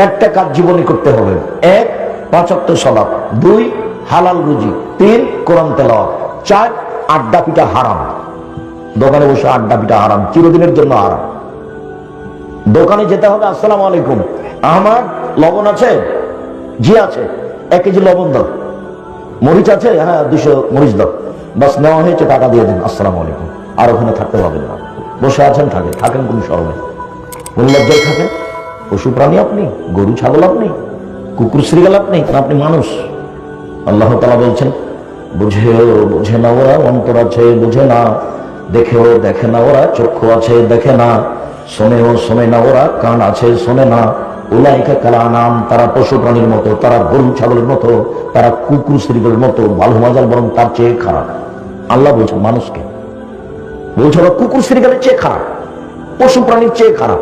চারটা কাজ জীবনে করতে হবে। এক পাঁচাত্তর সলাপ দুই, হালাল রুজি। তিন, কোরআন তেলাওয়াত। চার, আড্ডা পিঠা হারাম। দোকানে বসে আড্ডা পিঠা হারাম। চিরদিনের জন্য হারাম। দোকানে যেতে হবে, আসসালামু আলাইকুম। আমার লবণ আছে? জি আছে। এক কেজি লবণ দাও। মরিচ আছে? হ্যাঁ দুশো মরিচ দাও। বাস নেওয়া হয়েছে, টাকা দিয়ে দিন। আসসালামু আলাইকুম। আর ওখানে থাকতে পারবেন না। বসে আছেন, থাকে। থাকেন কোনো শরমে কোন থাকেন পশু প্রাণী আপনি গরু, ছাগল আপনি কুকুর শ্রীগাল আপনি আপনি মানুষ। আল্লাহ তালা বলছেন, বুঝেও বুঝে না ওরা, অন্তর আছে বুঝে না। দেখেও দেখে না ওরা, চক্ষু আছে দেখে না। শোনেও শোনে না ওরা, কান আছে শোনে না। উলাইকা কালা নাম তারা পশু প্রাণীর মতো, তারা গরু, ছাগলের মতো, তারা কুকুর শ্রীগুলোর মতো ভালো মজার বরং তার চেয়ে খারাপ। আল্লাহ বলছেন, মানুষকে বলছে ওরা কুকুর শ্রীগালের চেয়ে খারাপ পশু প্রাণীর চেয়ে খারাপ।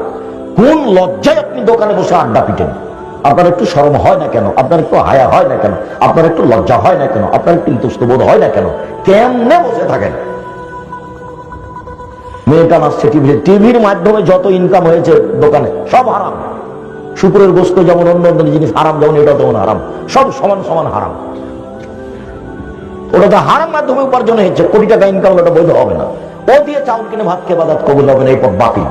কোন লজ্জায় আপনি দোকানে বসে আড্ডা পিটেন। আপনার একটু শরম হয় না কেন? আপনার একটু হায়া হয় না কেন? আপনার একটু লজ্জা হয় না কেন? আপনার একটু ইতস্তবোধ হয় না কেন? কেমনে বসে থাকেন? মেয়েটা আসছে টিভি টিভির মাধ্যমে যত ইনকাম হয়েছে দোকানে, সব হারাম। শুকুরের গোস্ত যেমন অন্য অন্য জিনিস হারাম, যেমন এটা তেমন হারাম। সব সমান সমান হারাম। ওটা তো হারাম মাধ্যমে উপার্জন হয়েছে। কোটি টাকা ইনকাম ওটা বৈধ হবে না। ও দিয়ে চাউল কিনে ভাত খেয়ে বাদাত কবুল হবে না, এই পথ বাকি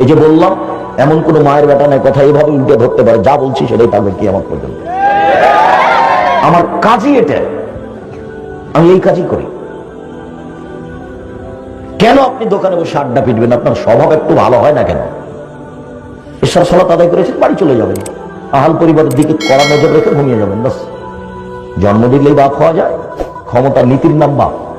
এই যে বললাম এমন কোন মায়ের বেটা নাই কথা এইভাবে উল্টে ধরতে পারে। যা বলছি সেটাই থাকবে কি আমার পর্যন্ত। আমার কাজই এটা। আমি এই কাজই করি। কেন আপনি দোকানে বসে আড্ডা পিটবেন? আপনার স্বভাব একটু ভালো হয় না কেন? ঈশ্বর সালাত আদায় করেছেন, বাড়ি চলে যাবেন। আহাল পরিবারের দিকে কড়া নজর রেখে ঘুমিয়ে যাবেন বাস জন্ম দিলেই বাপ হওয়া যায় ক্ষমতা নীতির নাম বাপ।